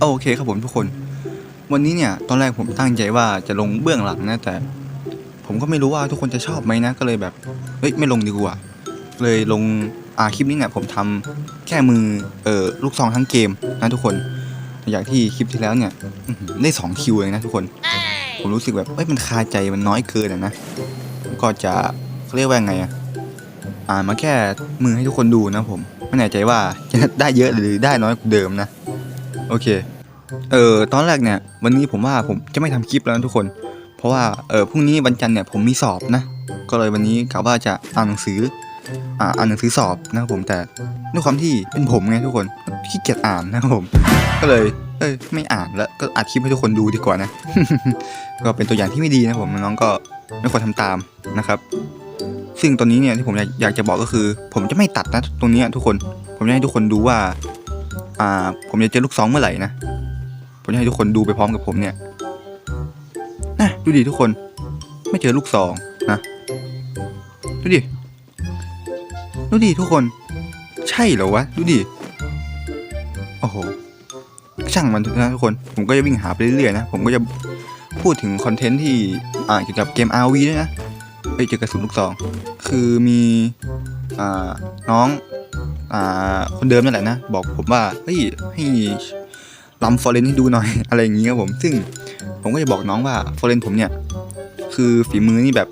โอเคครับผมทุกคน วันนี้เนี่ยตอนแรกผมตั้งใจว่าจะลงเบื้องหลังนะแต่ ผมก็ไม่รู้ว่าทุกคนจะชอบไหมนะก็เลยแบบเฮ้ยไม่ลงดีกว่า เลยลงอ่าคลิปนี้เนี่ยผมทำแค่มือเอ่อลูกซองทั้งเกมนะทุกคน อย่างที่คลิปที่แล้วเนี่ยได้สองคิวเลยนะทุกคน ผมรู้สึกแบบเอ้ยมันคาใจมันน้อยเกินอะนะก็จะเรียกว่าไงอะอ่านมาแค่มือให้ทุกคนดูนะผมไม่แน่ใจว่าจะได้เยอะหรือได้น้อยกว่าเดิมนะ โอเค เออตอนแรกเนี่ย วันนี้ผมว่าผมจะไม่ทำคลิปแล้วนะทุกคน เพราะว่าเออพรุ่งนี้วันจันทร์เนี่ยผมมีสอบนะ ก็เลยวันนี้กะว่าจะอ่านหนังสือ อ่าอ่านหนังสือสอบนะครับผมแต่ด้วยความที่เป็นผมไงทุกคนขี้เกียจอ่านนะครับผม ก็เลยเอ้ยไม่อ่านแล้วก็อัดคลิปให้ทุกคนดูดีกว่านะ ก็เป็นตัวอย่างที่ไม่ดีนะผมน้องก็ไม่ควรทำตามนะครับ ซึ่งตอนนี้เนี่ยที่ผมอยากจะบอกก็คือ ผมจะไม่ตัดนะตรงนี้ทุกคน ผมจะให้ทุกคนดูว่า อ่า ผมจะเจอลูกซองเมื่อไหร่นะ ผมจะให้ทุกคนดูไปพร้อมกับผมเนี่ยนะดูดิทุกคน ไม่เจอลูกซองนะ ดูดิ ดูดิทุกคน ใช่เหรอวะ ดูดิ โอ้โห ช่างมันนะทุกคน ผมก็จะวิ่งหาไปเรื่อยๆนะ ผมก็จะพูดถึงคอนเทนต์ที่อ่าเกี่ยวกับเกม RV ด้วยนะไปเจอกระสุนลูกซอง คือมีอ่าน้อง คนเดิมนั่นแหละนะ บอกผมว่าเฮ้ยให้ลำฟอร์เรนให้ดูหน่อย อะไรอย่างงี้ครับผม ซึ่งผมก็จะบอกน้องว่าฟอร์เรนผมเนี่ย คือฝีมือนี่แบบ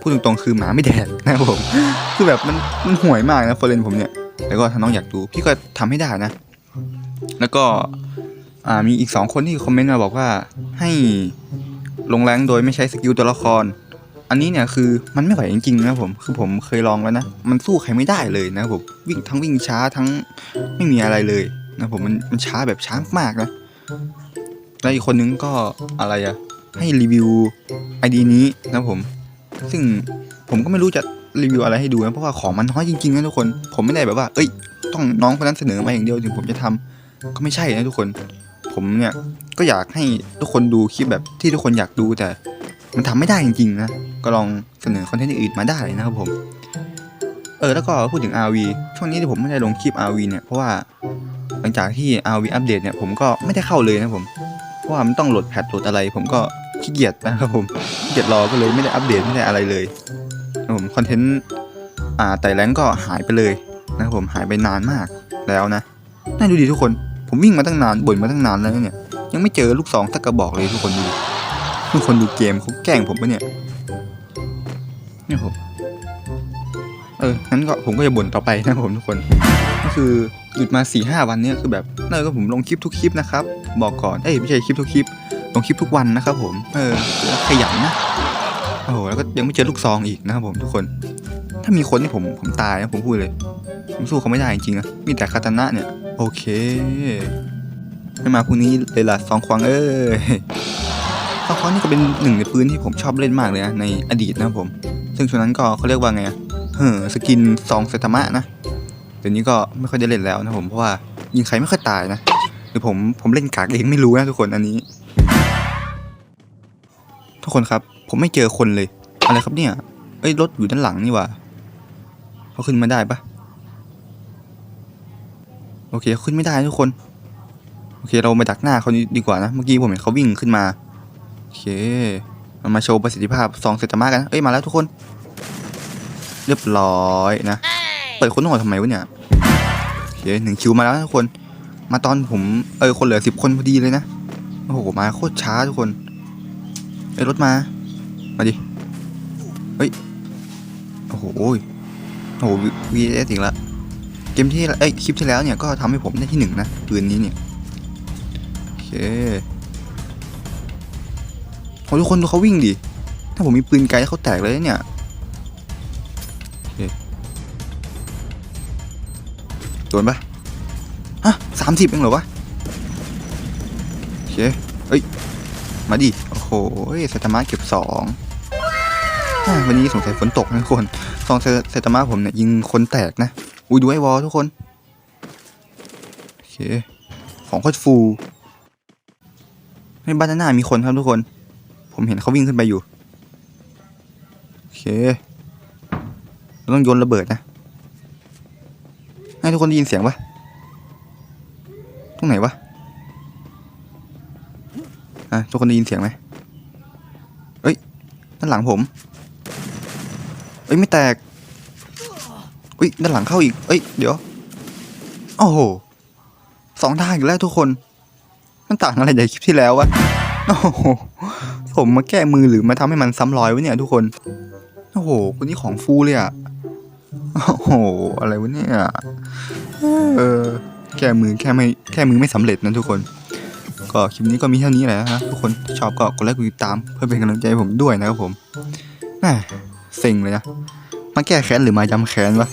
พูดตรงๆคือหมาไม่แดกนะครับผม คือแบบมันมันห่วยมากนะฟอร์เรนผมเนี่ย แล้วก็ถ้าน้องอยากดูพี่ก็ทำให้ได้นะ แล้วก็มีอีกสองคนที่คอมเมนต์มาบอกว่าให้ลงแรงโดยไม่ใช้สกิลตัวละคร อันนี้เนี่ยคือมันไม่ไหวจริงๆนะผมคือผมเคยลองแล้วนะ มันสู้ใครไม่ได้เลยนะผมวิ่งทั้งวิ่งช้าทั้งไม่มีอะไรเลยนะผมมันมันช้าแบบช้ามากๆนะแล้วอีกคนนึงก็อะไรอะให้รีวิวไอดีนี้นะผม ซึ่งผมก็ไม่รู้จะรีวิวอะไรให้ดูนะเพราะว่าของมันน้อยจริงๆนะทุกคน ผมไม่ได้แบบว่า เอ้ย ต้องน้องคนนั้นเสนอมาอย่างเดียวถึงผมจะทำก็ไม่ใช่นะทุกคน ผมเนี่ยก็อยากให้ทุกคนดูคลิปแบบที่ทุกคนอยากดูแต่ มันทำไม่ได้จริงๆนะ ก็ลองเสนอคอนเทนต์อื่นมาได้นะครับผม เออแล้วก็พูดถึง RV ช่วงนี้ที่ผมไม่ได้ลงคลิป RV เนี่ยเพราะว่าหลังจากที่ RV อัปเดตเนี่ยผมก็ไม่ได้เข้าเลยนะผม เพราะว่ามันต้องโหลดแพทโหลดอะไร ผมก็ขี้เกียจนะครับผมขี้เกียจรอก็เลยไม่ได้อัปเดตไม่ได้อะไรเลยนะผมคอนเทนต์อ่าไต่แรงก็หายไปเลยนะครับผมหายไปนานมากแล้วนะน่าดูดีทุกคนผมวิ่งมาตั้งนานบ่นมาตั้งนานแล้วเนี่ยยังไม่เจอลูกสองสักกระบอกเลยทุกคนดูทุกคนดูเกมเขาแกล้งผมปะเนี่ย นี่ผมเอองั้นก็ผมก็จะบ่นต่อไปนะครับผมทุกคน ก็คือหยุดมา4ี่ห้าวันเนี่ยคือแบบนั่นก็ผมลงคลิปทุกคลิปนะครับ บอกก่อน เอ้ยไม่ใช่คลิปทุกคลิป ลงคลิปทุกวันนะครับผม เออขยันนะ โอ้โห แล้วก็ยังไม่เจอลูกซองอีกนะครับผมทุกคน ถ้ามีคนที่ผมผมตายนะผมพูดเลย ผมสู้เขาไม่ได้จริงๆนะมีแต่คาตานะเนี่ย โอเค ไม่มาพรุ่งนี้เลยล่ะซองควางเอ้ยซองควางนี่ก็เป็นหนึ่งในปืนที่ผมชอบเล่นมากเลยนะในอดีตนะครับผม ซึ่งช่วงนั้นก็เขาเรียกว่าไงอะเฮ้อสกินซองเซตามะนะเดี๋ยวนี้ก็ไม่ค่อยได้เล่นแล้วนะผมเพราะว่ายิงใครไม่ค่อยตายนะหรือผมผมเล่นกากเองไม่รู้นะทุกคนอันนี้ ทุกคนครับ ผมไม่เจอคนเลย อะไรครับเนี่ยเอ้ยรถอยู่ด้านหลังนี่ว่าเขาขึ้นมาได้ปะโอเคขาขึ้นไม่ได้ทุกคน โอเคเรามาดักหน้าเขาดีกว่านะ เมื่อกี้ผมเห็นเขาวิ่งขึ้นมา โอเค เรามาโชว์ประสิทธิภาพซองเซตามะกันนะเอ้ยมาแล้วทุกคน เรียบร้อยนะ เปิดคนต้องออกทำไมวะเนี่ยโอเคหนึ่งคิวมาแล้วนะทุกคน มาตอนผมเออคนเหลือสิบคนพอดีเลยนะโอ้โหมาโคตรช้าทุกคนไอ้ยรถมา มาดิเฮ้ยโอ้โหโอ้โหวีเอสอีกแล้วเกมที่เอ้ยคลิปที่แล้วเนี่ยก็ทำให้ผมได้ที่หนึ่งนะปืนนี้เนี่ยโอเค โอ้ทุกคนดูเขาวิ่งดิ ถ้าผมมีปืนไกลเขาแตกเลยเนี่ยโดนปะฮะสามสิบเองเหรอวะโอเคเอ้ย มาดิ โอ้โหเซตามะเก็บสองวันนี้สงสัยฝนตกนะทุกคนซองเซตามะผมเนี่ยยิงคนแตกนะ อุ้ยดูไอ้วอลทุกคน โอเค ของโคตรฟู ในบ้านหน้ามีคนครับทุกคน ผมเห็นเขาวิ่งขึ้นไปอยู่ โอเคเราต้องโยนระเบิดนะ ให้ทุกคนได้ยินเสียงปะตรงไหนวะ อะ ทุกคนได้ยินเสียงไหมเอ้ย ด้านหลังผม เอ้ย ไม่แตกอุ้ย ด้านหลังเข้าอีก เอ้ย เดี๋ยว โอ้โห สองทางอีกแล้วทุกคน มันต่างอะไรจากคลิปที่แล้ววะ โอ้โห ผมมาแก้มือหรือมาทำให้มันซ้ำรอยวะเนี่ยทุกคน โอ้โหคนนี้ของฟูเลยอะโอ้โห อะไรวะเนี่ย เออ แก้มือแค่ไม่แค่มือไม่สำเร็จนะทุกคน ก็คลิปนี้ก็มีเท่านี้แหละนะทุกคนชอบก็กดไลค์กดติดตาม เพื่อเป็นกำลังใจผมด้วยนะครับผมแหม่เซ็งเลยนะ มาแก้แค้นหรือมาย้ำแค้นวะ